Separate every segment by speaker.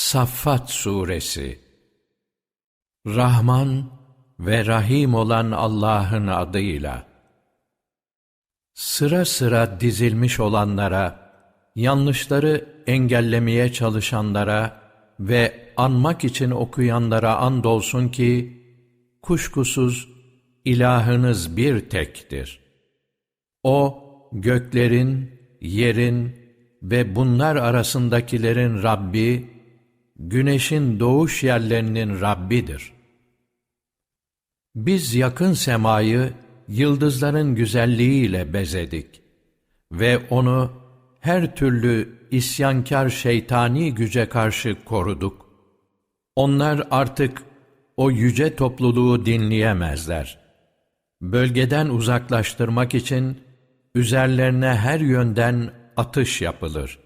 Speaker 1: Saffat Suresi Rahman ve Rahim olan Allah'ın adıyla Sıra sıra dizilmiş olanlara, yanlışları engellemeye çalışanlara ve anmak için okuyanlara andolsun ki, kuşkusuz ilahınız bir tektir. O, göklerin, yerin ve bunlar arasındakilerin Rabbi, güneşin doğuş yerlerinin Rabbidir. Biz yakın semayı yıldızların güzelliğiyle bezedik ve onu her türlü isyankar şeytani güce karşı koruduk. Onlar artık o yüce topluluğu dinleyemezler. Bölgeden uzaklaştırmak için üzerlerine her yönden atış yapılır.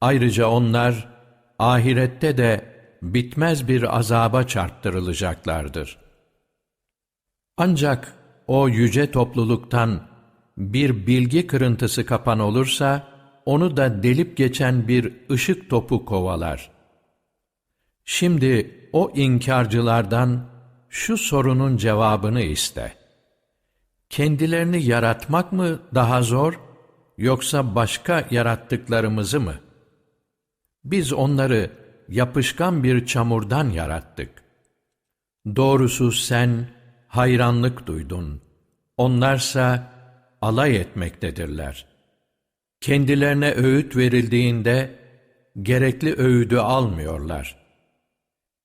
Speaker 1: Ayrıca onlar ahirette de bitmez bir azaba çarptırılacaklardır. Ancak o yüce topluluktan bir bilgi kırıntısı kapan olursa, onu da delip geçen bir ışık topu kovalar. Şimdi o inkarcılardan şu sorunun cevabını iste. Kendilerini yaratmak mı daha zor, yoksa başka yarattıklarımızı mı? Biz onları yapışkan bir çamurdan yarattık. Doğrusu sen hayranlık duydun. Onlarsa alay etmektedirler. Kendilerine öğüt verildiğinde gerekli öğüdü almıyorlar.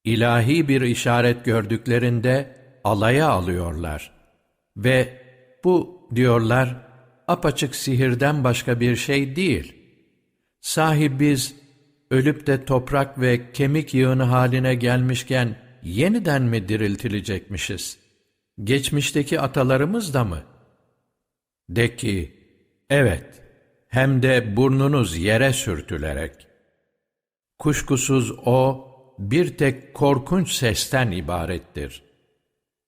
Speaker 1: İlahi bir işaret gördüklerinde alaya alıyorlar. Ve bu diyorlar apaçık sihirden başka bir şey değil. Sahi biz ölüp de toprak ve kemik yığını haline gelmişken yeniden mi diriltilecekmişiz? Geçmişteki atalarımız da mı? De ki, evet, hem de burnunuz yere sürtülerek. Kuşkusuz o, bir tek korkunç sesten ibarettir.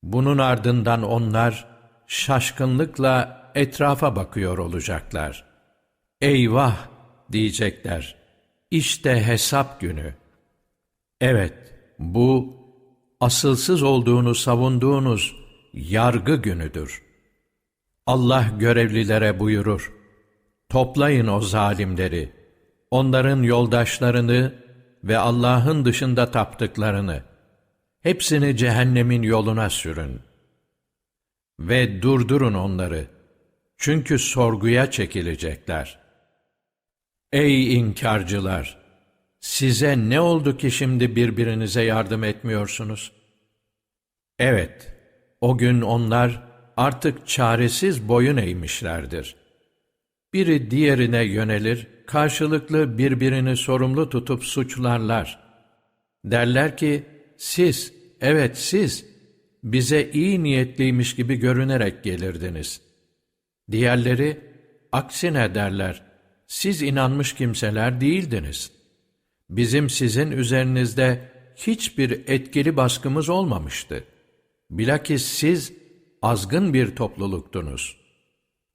Speaker 1: Bunun ardından onlar, şaşkınlıkla etrafa bakıyor olacaklar. Eyvah! diyecekler. İşte hesap günü. Evet, bu, asılsız olduğunu savunduğunuz yargı günüdür. Allah görevlilere buyurur, toplayın o zalimleri, onların yoldaşlarını ve Allah'ın dışında taptıklarını, hepsini cehennemin yoluna sürün. Ve durdurun onları, çünkü sorguya çekilecekler. Ey inkarcılar! Size ne oldu ki şimdi birbirinize yardım etmiyorsunuz? Evet, o gün onlar artık çaresiz boyun eğmişlerdir. Biri diğerine yönelir, karşılıklı birbirini sorumlu tutup suçlarlar. Derler ki, siz, evet siz, bize iyi niyetliymiş gibi görünerek gelirdiniz. Diğerleri, aksine derler, siz inanmış kimseler değildiniz. Bizim sizin üzerinizde hiçbir etkili baskımız olmamıştı. Bilakis siz azgın bir topluluktunuz.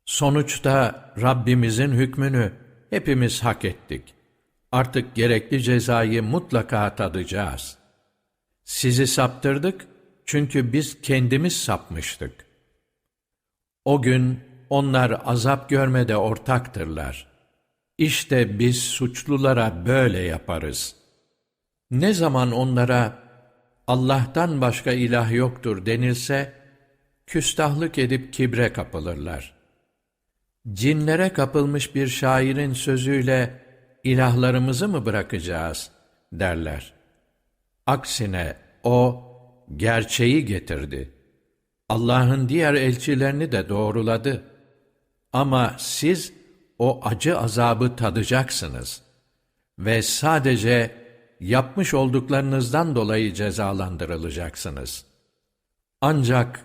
Speaker 1: Sonuçta Rabbimizin hükmünü hepimiz hak ettik. Artık gerekli cezayı mutlaka tadacağız. Sizi saptırdık çünkü biz kendimiz sapmıştık. O gün onlar azap görmede ortaktırlar. İşte biz suçlulara böyle yaparız. Ne zaman onlara Allah'tan başka ilah yoktur denilse, küstahlık edip kibre kapılırlar. Cinlere kapılmış bir şairin sözüyle ilahlarımızı mı bırakacağız derler. Aksine o gerçeği getirdi. Allah'ın diğer elçilerini de doğruladı. Ama siz o acı azabı tadacaksınız ve sadece yapmış olduklarınızdan dolayı cezalandırılacaksınız. Ancak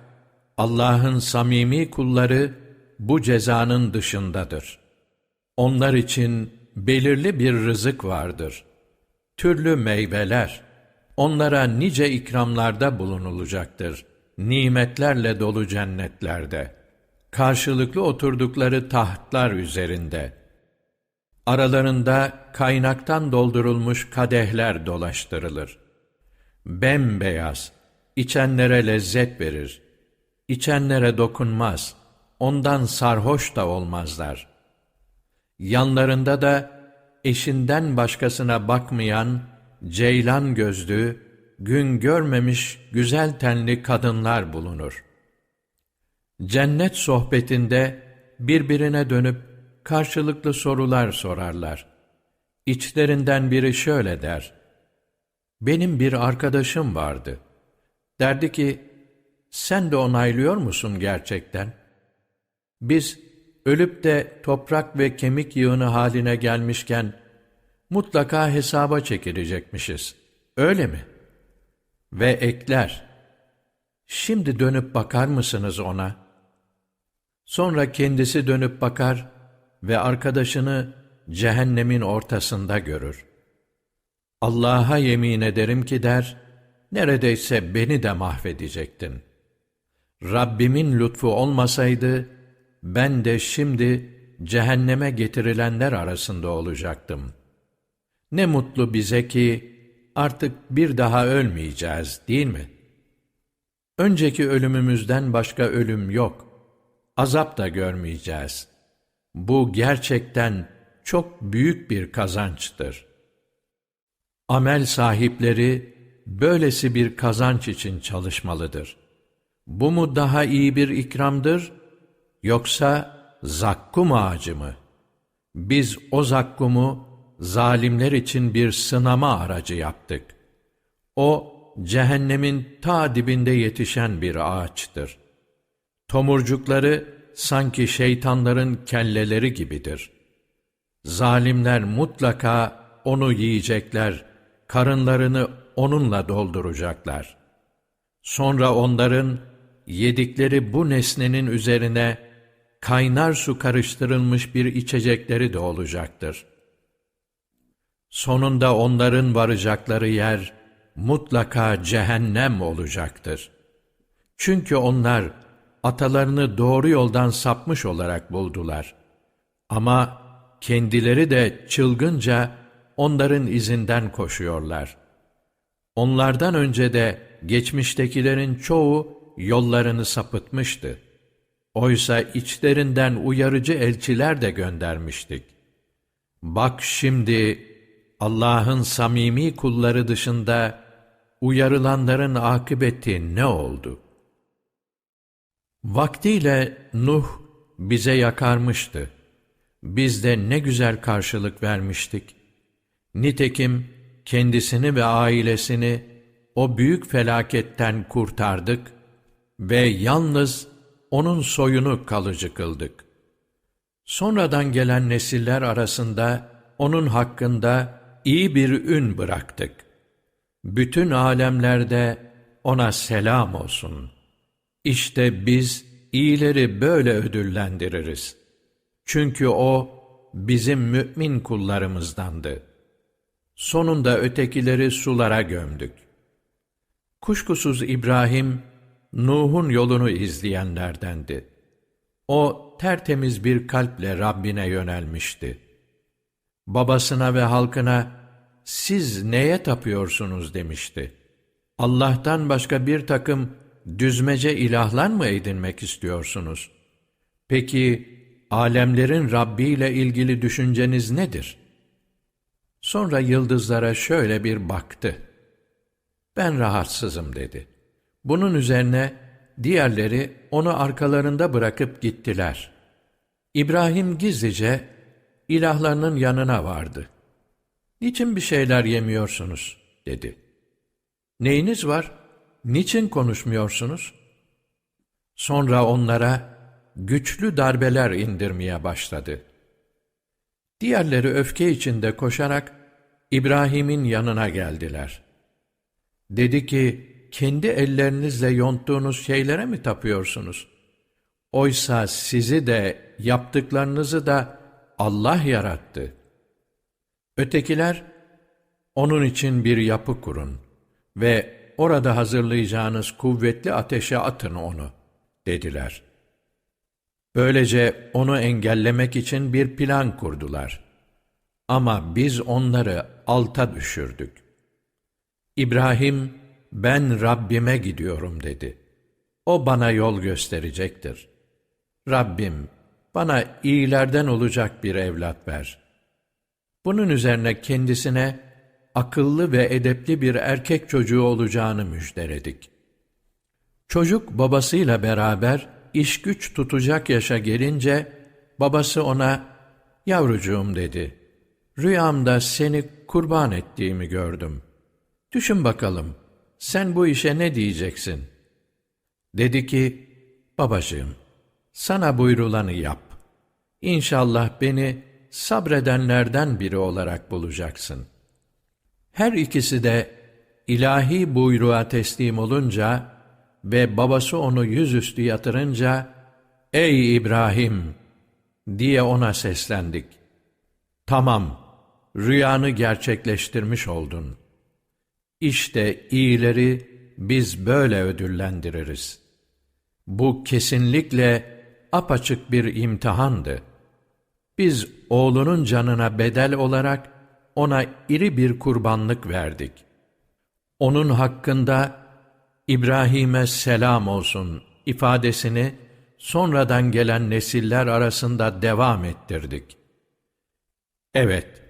Speaker 1: Allah'ın samimi kulları bu cezanın dışındadır. Onlar için belirli bir rızık vardır. Türlü meyveler, onlara nice ikramlarda bulunulacaktır. Nimetlerle dolu cennetlerde, karşılıklı oturdukları tahtlar üzerinde. Aralarında kaynaktan doldurulmuş kadehler dolaştırılır. Bembeyaz, içenlere lezzet verir. İçenlere dokunmaz, ondan sarhoş da olmazlar. Yanlarında da eşinden başkasına bakmayan, ceylan gözlü, gün görmemiş güzel tenli kadınlar bulunur. Cennet sohbetinde birbirine dönüp karşılıklı sorular sorarlar. İçlerinden biri şöyle der. Benim bir arkadaşım vardı. Derdi ki, sen de onaylıyor musun gerçekten? Biz ölüp de toprak ve kemik yığını haline gelmişken mutlaka hesaba çekilecekmişiz. Öyle mi? Ve ekler. Şimdi dönüp bakar mısınız ona? Sonra kendisi dönüp bakar ve arkadaşını cehennemin ortasında görür. Allah'a yemin ederim ki der, neredeyse beni de mahvedecektin. Rabbimin lütfu olmasaydı, ben de şimdi cehenneme getirilenler arasında olacaktım. Ne mutlu bize ki artık bir daha ölmeyeceğiz değil mi? Önceki ölümümüzden başka ölüm yok. Azap da görmeyeceğiz. Bu gerçekten çok büyük bir kazançtır. Amel sahipleri böylesi bir kazanç için çalışmalıdır. Bu mu daha iyi bir ikramdır, yoksa zakkum ağacı mı? Biz o zakkumu zalimler için bir sınama aracı yaptık. O, cehennemin ta dibinde yetişen bir ağaçtır. Tomurcukları sanki şeytanların kelleleri gibidir. Zalimler mutlaka onu yiyecekler, karınlarını onunla dolduracaklar. Sonra onların yedikleri bu nesnenin üzerine kaynar su karıştırılmış bir içecekleri de olacaktır. Sonunda onların varacakları yer mutlaka cehennem olacaktır. Çünkü onlar atalarını doğru yoldan sapmış olarak buldular. Ama kendileri de çılgınca onların izinden koşuyorlar. Onlardan önce de geçmiştekilerin çoğu yollarını sapıtmıştı. Oysa içlerinden uyarıcı elçiler de göndermiştik. Bak şimdi Allah'ın samimi kulları dışında uyarılanların akıbeti ne oldu? Vaktiyle Nuh bize yakarmıştı. Biz de ne güzel karşılık vermiştik. Nitekim kendisini ve ailesini o büyük felaketten kurtardık ve yalnız onun soyunu kalıcı kıldık. Sonradan gelen nesiller arasında onun hakkında iyi bir ün bıraktık. Bütün alemlerde ona selam olsun. İşte biz iyileri böyle ödüllendiririz. Çünkü o bizim mümin kullarımızdandı. Sonunda ötekileri sulara gömdük. Kuşkusuz İbrahim, Nuh'un yolunu izleyenlerdendi. O tertemiz bir kalple Rabbine yönelmişti. Babasına ve halkına, siz neye tapıyorsunuz demişti. Allah'tan başka bir takım düzmece ilahlar mı edinmek istiyorsunuz? Peki, alemlerin Rabbi ile ilgili düşünceniz nedir? Sonra yıldızlara şöyle bir baktı. Ben rahatsızım dedi. Bunun üzerine diğerleri onu arkalarında bırakıp gittiler. İbrahim gizlice ilahlarının yanına vardı. Niçin bir şeyler yemiyorsunuz? dedi. Neyiniz var? Niçin konuşmuyorsunuz? Sonra onlara güçlü darbeler indirmeye başladı. Diğerleri öfke içinde koşarak İbrahim'in yanına geldiler. Dedi ki, kendi ellerinizle yonttuğunuz şeylere mi tapıyorsunuz? Oysa sizi de yaptıklarınızı da Allah yarattı. Ötekiler, onun için bir yapı kurun ve orada hazırlayacağınız kuvvetli ateşe atın onu, dediler. Böylece onu engellemek için bir plan kurdular. Ama biz onları alta düşürdük. İbrahim, ben Rabbime gidiyorum dedi. O bana yol gösterecektir. Rabbim, bana iyilerden olacak bir evlat ver. Bunun üzerine kendisine akıllı ve edepli bir erkek çocuğu olacağını müjdeledik. Çocuk babasıyla beraber iş güç tutacak yaşa gelince babası ona yavrucuğum dedi. Rüyamda seni kurban ettiğimi gördüm. Düşün bakalım sen bu işe ne diyeceksin? Dedi ki babacığım sana buyrulanı yap. İnşallah beni sabredenlerden biri olarak bulacaksın. Her ikisi de ilahi buyruğa teslim olunca ve babası onu yüzüstü yatırınca, ''Ey İbrahim!'' diye ona seslendik. ''Tamam, rüyanı gerçekleştirmiş oldun. İşte iyileri biz böyle ödüllendiririz. Bu kesinlikle apaçık bir imtihandı. Biz oğlunun canına bedel olarak ona iri bir kurbanlık verdik. Onun hakkında İbrahim'e selam olsun ifadesini sonradan gelen nesiller arasında devam ettirdik. Evet,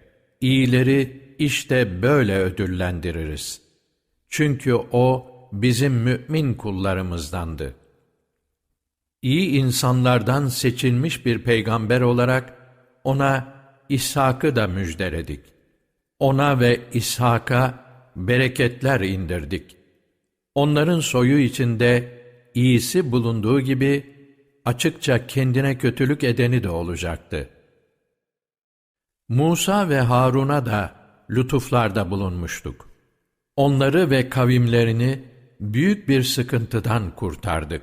Speaker 1: iyileri işte böyle ödüllendiririz. Çünkü o bizim mümin kullarımızdandı. İyi insanlardan seçilmiş bir peygamber olarak ona İshak'ı da müjdeledik. Ona ve İshak'a bereketler indirdik. Onların soyu içinde iyisi bulunduğu gibi açıkça kendine kötülük edeni de olacaktı. Musa ve Harun'a da lütuflarda bulunmuştuk. Onları ve kavimlerini büyük bir sıkıntıdan kurtardık.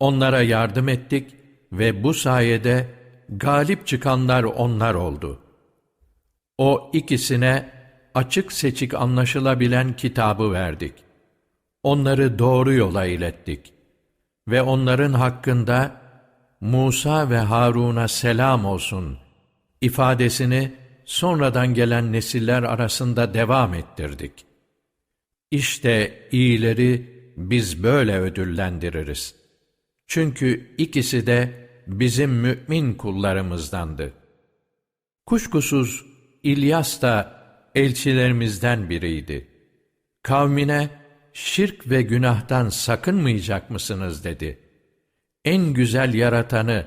Speaker 1: Onlara yardım ettik ve bu sayede galip çıkanlar onlar oldu. O ikisine açık seçik anlaşılabilen kitabı verdik. Onları doğru yola ilettik. Ve onların hakkında Musa ve Harun'a selam olsun ifadesini sonradan gelen nesiller arasında devam ettirdik. İşte iyileri biz böyle ödüllendiririz. Çünkü ikisi de bizim mümin kullarımızdandı. Kuşkusuz İlyas da elçilerimizden biriydi. Kavmine şirk ve günahtan sakınmayacak mısınız dedi. En güzel yaratanı,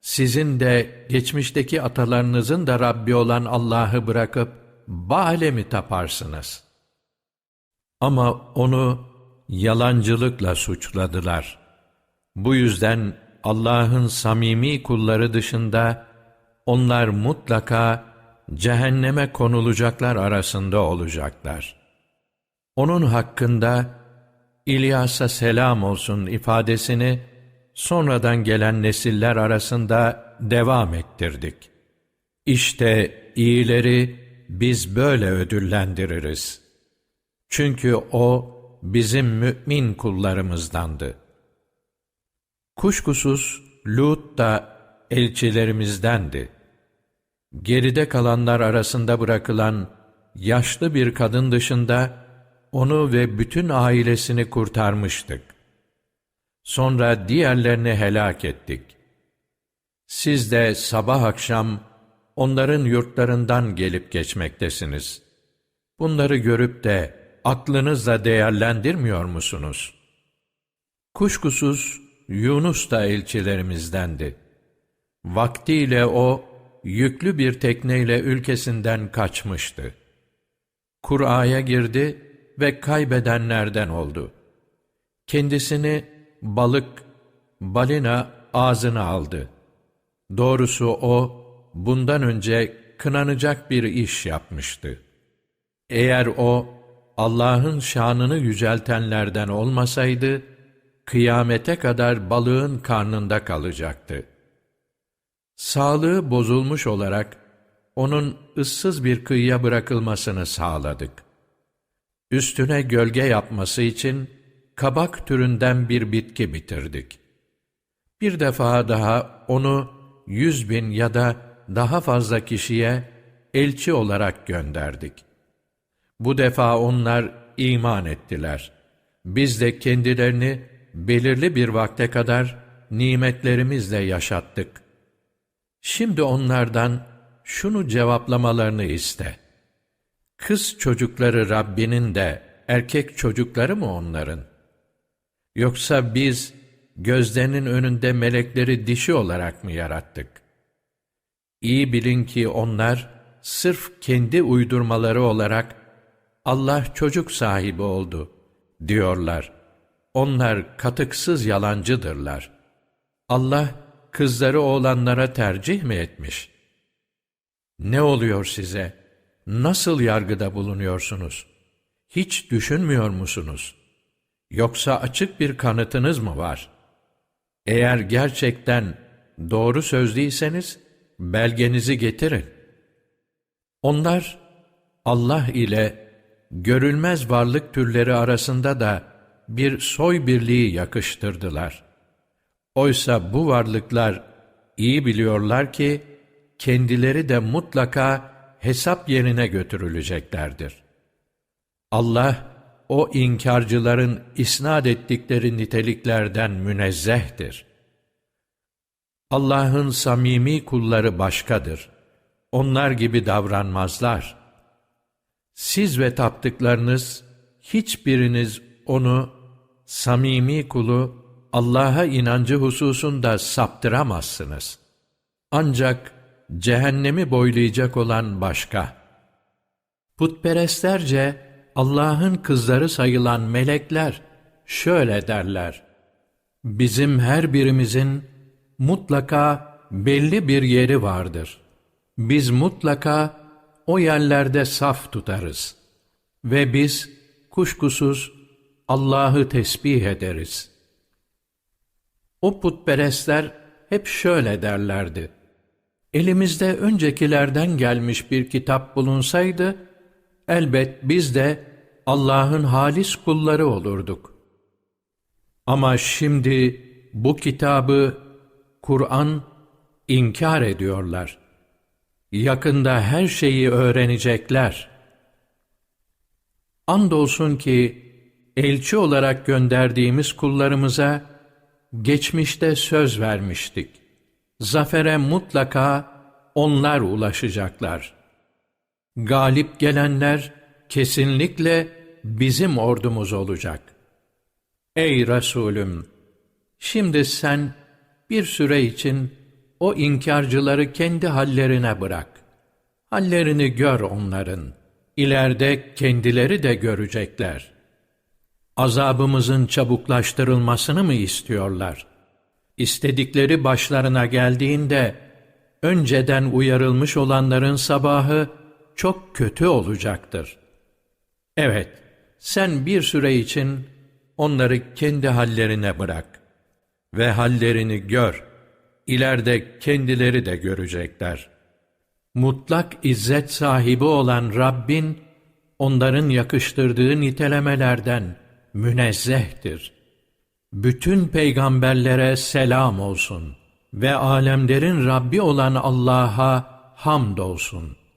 Speaker 1: sizin de geçmişteki atalarınızın da Rabbi olan Allah'ı bırakıp Baal'e mi taparsınız? Ama onu yalancılıkla suçladılar. Bu yüzden Allah'ın samimi kulları dışında onlar mutlaka cehenneme konulacaklar arasında olacaklar. Onun hakkında İlyas'a selam olsun ifadesini sonradan gelen nesiller arasında devam ettirdik. İşte iyileri biz böyle ödüllendiririz. Çünkü o bizim mümin kullarımızdandı. Kuşkusuz Lut da elçilerimizdendi. Geride kalanlar arasında bırakılan yaşlı bir kadın dışında onu ve bütün ailesini kurtarmıştık. Sonra diğerlerini helak ettik. Siz de sabah akşam onların yurtlarından gelip geçmektesiniz. Bunları görüp de aklınızla değerlendirmiyor musunuz? Kuşkusuz Yunus da elçilerimizdendi. Vaktiyle o, yüklü bir tekneyle ülkesinden kaçmıştı. Kur'a'ya girdi ve kaybedenlerden oldu. Kendisini balık, balina ağzına aldı. Doğrusu o, bundan önce kınanacak bir iş yapmıştı. Eğer o, Allah'ın şanını yüceltenlerden olmasaydı, kıyamete kadar balığın karnında kalacaktı. Sağlığı bozulmuş olarak, onun ıssız bir kıyıya bırakılmasını sağladık. Üstüne gölge yapması için, kabak türünden bir bitki bitirdik. Bir defa daha onu yüz bin ya da daha fazla kişiye elçi olarak gönderdik. Bu defa onlar iman ettiler. Biz de kendilerini belirli bir vakte kadar nimetlerimizle yaşattık. Şimdi onlardan şunu cevaplamalarını iste. Kız çocukları Rabbinin de erkek çocukları mı onların? Yoksa biz gözlerinin önünde melekleri dişi olarak mı yarattık? İyi bilin ki onlar sırf kendi uydurmaları olarak Allah çocuk sahibi oldu diyorlar. Onlar katıksız yalancıdırlar. Allah kızları oğlanlara tercih mi etmiş? Ne oluyor size? Nasıl yargıda bulunuyorsunuz? Hiç düşünmüyor musunuz? Yoksa açık bir kanıtınız mı var? Eğer gerçekten doğru sözlüyseniz belgenizi getirin. Onlar Allah ile görülmez varlık türleri arasında da bir soy birliği yakıştırdılar. Oysa bu varlıklar iyi biliyorlar ki kendileri de mutlaka hesap yerine götürüleceklerdir. Allah o inkarcıların isnat ettikleri niteliklerden münezzehtir. Allah'ın samimi kulları başkadır. Onlar gibi davranmazlar. Siz ve taptıklarınız hiçbiriniz onu samimi kulu Allah'a inancı hususunda saptıramazsınız. Ancak cehennemi boylayacak olan başka. Putperestlerce Allah'ın kızları sayılan melekler şöyle derler. Bizim her birimizin mutlaka belli bir yeri vardır. Biz mutlaka o yerlerde saf tutarız. Ve biz kuşkusuz Allah'ı tesbih ederiz. O putperestler hep şöyle derlerdi. Elimizde öncekilerden gelmiş bir kitap bulunsaydı, elbet biz de Allah'ın halis kulları olurduk. Ama şimdi bu kitabı, Kur'an, inkar ediyorlar. Yakında her şeyi öğrenecekler. Andolsun ki, elçi olarak gönderdiğimiz kullarımıza, geçmişte söz vermiştik. Zafere mutlaka onlar ulaşacaklar. Galip gelenler kesinlikle bizim ordumuz olacak. Ey Resulüm! Şimdi sen bir süre için o inkarcıları kendi hallerine bırak. Hallerini gör onların. İleride kendileri de görecekler. Azabımızın çabuklaştırılmasını mı istiyorlar? İstedikleri başlarına geldiğinde, önceden uyarılmış olanların sabahı çok kötü olacaktır. Evet, sen bir süre için onları kendi hallerine bırak ve hallerini gör. İleride kendileri de görecekler. Mutlak izzet sahibi olan Rabbin, onların yakıştırdığı nitelemelerden münezzehtir. Bütün peygamberlere selam olsun ve alemlerin Rabbi olan Allah'a hamd olsun.''